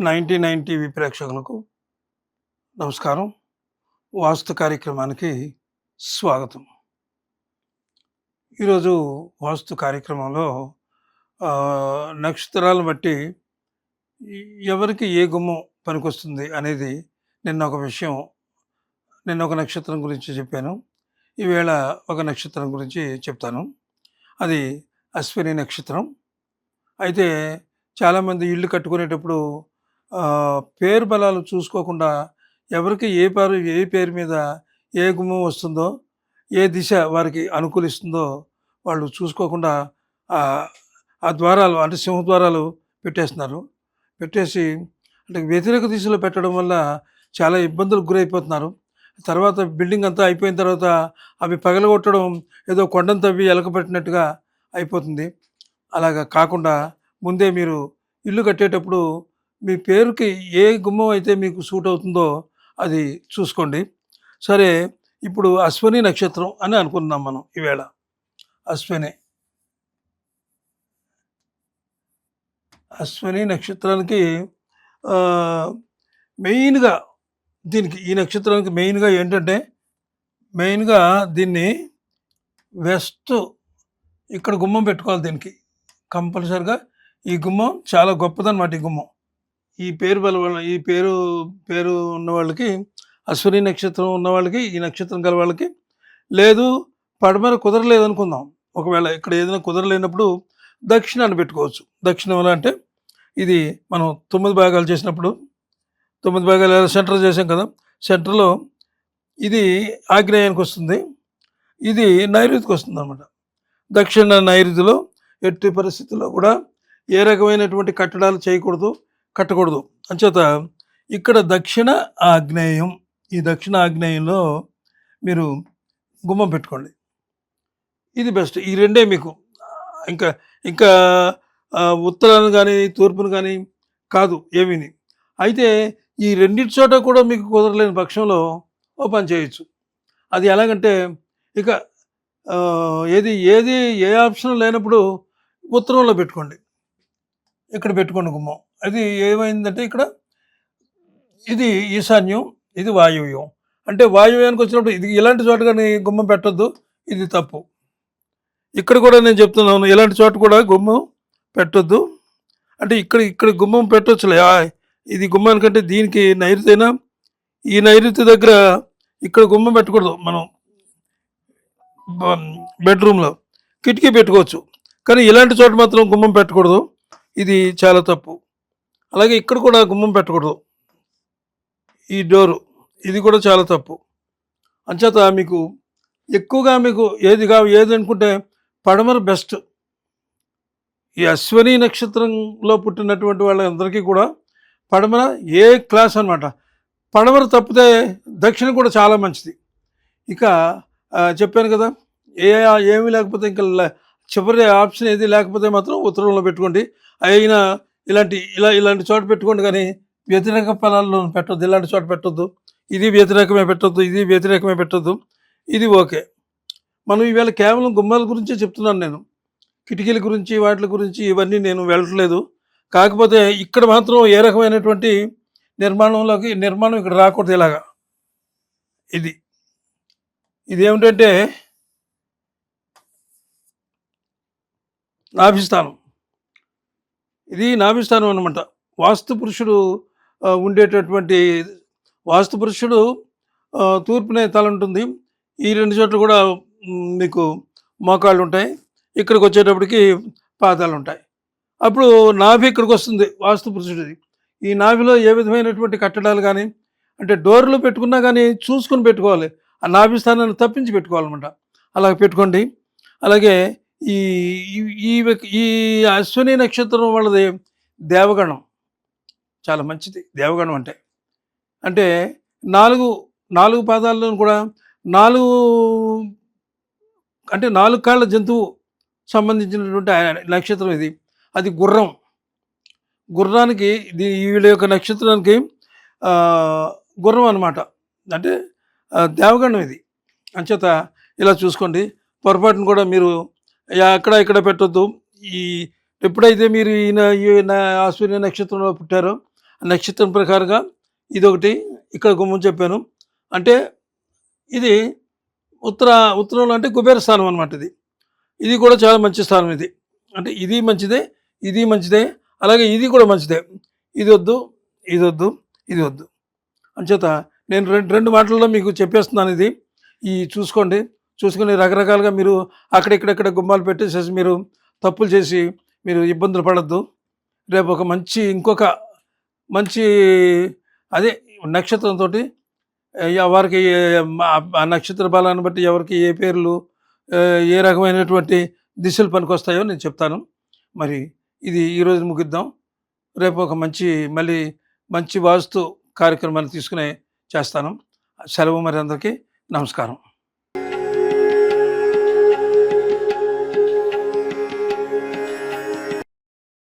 Ninety nine TV ప్రేక్షకులకు నమస్కారం. వాస్తు కార్యక్రమానికి స్వాగతం. ఈరోజు వాస్తు కార్యక్రమంలో నక్షత్రాలను బట్టి ఎవరికి ఏ గుమ్మం పనికొస్తుంది అనేది నిన్న ఒక విషయం నిన్న ఒక నక్షత్రం గురించి చెప్పాను. ఈవేళ ఒక నక్షత్రం గురించి చెప్తాను. అది అశ్విని నక్షత్రం. అయితే చాలామంది ఇల్లు కట్టుకునేటప్పుడు పేరు బలాలు చూసుకోకుండా ఎవరికి ఏ పేరు ఏ పేరు మీద ఏ గుమ్మం వస్తుందో ఏ దిశ వారికి అనుకూలిస్తుందో వాళ్ళు చూసుకోకుండా ఆ ద్వారాలు అంటే సింహద్వారాలు పెట్టేస్తున్నారు. పెట్టేసి అంటే వ్యతిరేక దిశలో పెట్టడం వల్ల చాలా ఇబ్బందులకు గురైపోతున్నారు. తర్వాత బిల్డింగ్ అంతా అయిపోయిన తర్వాత అవి పగలగొట్టడం ఏదో కొండను తవ్వి ఎలకపెట్టినట్టుగా అయిపోతుంది. అలాగా కాకుండా ముందే మీరు ఇల్లు కట్టేటప్పుడు మీ పేరుకి ఏ గుమ్మం అయితే మీకు సూట్ అవుతుందో అది చూసుకోండి. సరే ఇప్పుడు అశ్వని నక్షత్రం అని అనుకుందాం మనం ఈవేళ. అశ్వని. అశ్విని నక్షత్రానికి మెయిన్గా దీనికి ఈ నక్షత్రానికి మెయిన్గా ఏంటంటే మెయిన్గా దీన్ని వెస్ట్ ఇక్కడ గుమ్మం పెట్టుకోవాలి దీనికి. కంపల్సరిగా ఈ గుమ్మం చాలా గొప్పదన్నమాట ఈ గుమ్మం. ఈ పేరు గల ఈ పేరు పేరు ఉన్న వాళ్ళకి అశ్విని నక్షత్రం ఉన్న వాళ్ళకి ఈ నక్షత్రం గల వాళ్ళకి లేదు పడమర కుదరలేదు అనుకుందాం. ఒకవేళ ఇక్కడ ఏదైనా కుదరలేనప్పుడు దక్షిణాన్ని పెట్టుకోవచ్చు. దక్షిణం అంటే ఇది మనం తొమ్మిది భాగాలు చేసినప్పుడు తొమ్మిది భాగాలు సెంటర్ చేసాం కదా సెంటర్లో ఇది ఆగ్నేయానికి వస్తుంది ఇది నైరుతికి వస్తుంది అనమాట దక్షిణ నైరుతిలో ఎట్టి పరిస్థితుల్లో కూడా ఏ రకమైనటువంటి కట్టడాలు చేయకూడదు. కట్టకూడదు. అంచేత ఇక్కడ దక్షిణ ఆగ్నేయం ఈ దక్షిణ ఆగ్నేయంలో మీరు గుమ్మం పెట్టుకోండి. ఇది బెస్ట్. ఈ రెండే మీకు. ఇంకా ఇంకా ఉత్తరాన్ని కానీ తూర్పును కానీ కాదు ఏమీని. అయితే ఈ రెండింటి చోట కూడా మీకు కుదరలేని పక్షంలో ఓ పని చేయొచ్చు. అది ఎలాగంటే ఇక ఏది ఏది ఏ ఆప్షన్ లేనప్పుడు ఉత్తరంలో పెట్టుకోండి. ఇక్కడ పెట్టుకోండి గుమ్మం. అది ఏమైందంటే ఇక్కడ ఇది ఈశాన్యం ఇది వాయువ్యం. అంటే వాయువ్యానికి వచ్చినప్పుడు ఇది ఇలాంటి చోట కానీ గుమ్మం పెట్టొద్దు ఇది తప్పు. ఇక్కడ కూడా నేను చెప్తున్నాను ఇలాంటి చోట కూడా గుమ్మం పెట్టొద్దు. అంటే ఇక్కడ ఇక్కడ గుమ్మం పెట్టొచ్చులే. ఇది గుమ్మానికంటే దీనికి నైరుతి అయినా ఈ నైరుతి దగ్గర ఇక్కడ గుమ్మం పెట్టకూడదు మనం. బెడ్రూమ్లో కిటికీ పెట్టుకోవచ్చు. కానీ ఇలాంటి చోట మాత్రం గుమ్మం పెట్టకూడదు. ఇది చాలా తప్పు. అలాగే ఇక్కడ కూడా గుమ్మం పెట్టకూడదు. ఈ డోరు ఇది కూడా చాలా తప్పు. అంచేత మీకు ఎక్కువగా మీకు ఏది కా ఏది అనుకుంటే పడమర బెస్ట్. ఈ అశ్వని నక్షత్రంలో పుట్టినటువంటి వాళ్ళందరికీ కూడా పడమర ఏ క్లాస్ అనమాట పడమర తప్పితే దక్షిణ కూడా చాలా మంచిది. ఇక చెప్పాను కదా ఏ ఏమీ లేకపోతే ఇంకా చివరి ఆప్షన్ ఏది లేకపోతే మాత్రం ఉత్తరంలో పెట్టుకోండి. అయినా ఇలాంటి ఇలా ఇలాంటి చోట పెట్టుకోండి కానీ వ్యతిరేక ఫలాల్లో పెట్టద్దు. ఇలాంటి చోట పెట్టద్దు. ఇది వ్యతిరేకమే పెట్టద్దు. ఇది వ్యతిరేకమే పెట్టద్దు. ఇది ఓకే. మనం ఈవేళ కేవలం గుమ్మాల గురించే చెప్తున్నాను నేను. కిటికీల గురించి వాటి గురించి ఇవన్నీ నేను వెళ్ళట్లేదు. కాకపోతే ఇక్కడ మాత్రం ఏ రకమైనటువంటి నిర్మాణంలోకి నిర్మాణం ఇక్కడ రాకూడదు ఇలాగా. ఇది. ఇది ఏమిటంటే స్థానం ఇది నాభిస్థానం అనమాట వాస్తు పురుషుడు ఉండేటటువంటి వాస్తు పురుషుడు తూర్పునే తల ఉంటుంది ఈ రెండు చోట్ల కూడా మీకు మోకాళ్ళు ఉంటాయి. ఇక్కడికి వచ్చేటప్పటికి పాదాలు ఉంటాయి. అప్పుడు నాభి ఇక్కడికి వస్తుంది వాస్తు పురుషుడిది. ఈ నాభిలో ఏ విధమైనటువంటి కట్టడాలు కానీ అంటే డోర్లు పెట్టుకున్నా కానీ చూసుకొని పెట్టుకోవాలి. ఆ నాభి స్థానాన్ని తప్పించి పెట్టుకోవాలన్నమాట. అలా పెట్టుకోండి. అలాగే ఈ ఈ- ఈ ఈ అశ్విని నక్షత్రం వాళ్ళది దేవగణం. చాలా మంచిది. దేవగణం అంటే. అంటే నాలుగు నాలుగు పాదాల్లో కూడా నాలుగు అంటే నాలుగు కాళ్ళ జంతువు సంబంధించినటువంటి నక్షత్రం ఇది. అది గుర్రం. గుర్రానికి ఇది వీళ్ళ యొక్క నక్షత్రానికి గుర్రం అనమాట అంటే దేవగణం ఇది. అంచేత ఇలా చూసుకోండి. పొరపాటును కూడా మీరు అక్కడ ఇక్కడ పెట్టొద్దు. ఈ ఎప్పుడైతే మీరు ఈయన ఈయన అశ్విని నక్షత్రంలో పుట్టారో నక్షత్రం ప్రకారంగా ఇదొకటి ఇక్కడ గుమ్మం చెప్పాను. అంటే ఇది ఉత్తర ఉత్తరంలో అంటే కుబేర స్థానం అనమాట ఇది. ఇది కూడా చాలా మంచి స్థానం ఇది. అంటే ఇది మంచిదే ఇది మంచిదే అలాగే ఇది కూడా మంచిదే. ఇది వద్దు ఇది వద్దు ఇది వద్దు. అంచేత నేను రెండు రెండు మాటల్లో మీకు చెప్పేస్తున్నాను ఇది. ఈ చూసుకోండి. చూసుకుని రకరకాలుగా మీరు అక్కడిక్కడక్కడ గుమ్మాలు పెట్టేసేసి మీరు తప్పులు చేసి మీరు ఇబ్బందులు పడద్దు. రేపు ఒక మంచి ఇంకొక మంచి అదే నక్షత్రంతో వారికి ఆ- నక్షత్ర బలాన్ని బట్టి ఎవరికి ఏ పేర్లు ఏ రకమైనటువంటి దిశలు పనికొస్తాయో నేను చెప్తాను. మరి ఇది ఈరోజు ముగిద్దాం. రేపు ఒక మంచి మళ్ళీ మంచి వాస్తు కార్యక్రమాన్ని తీసుకునే చేస్తాను. సెలవు మరి అందరికీ. నమస్కారం.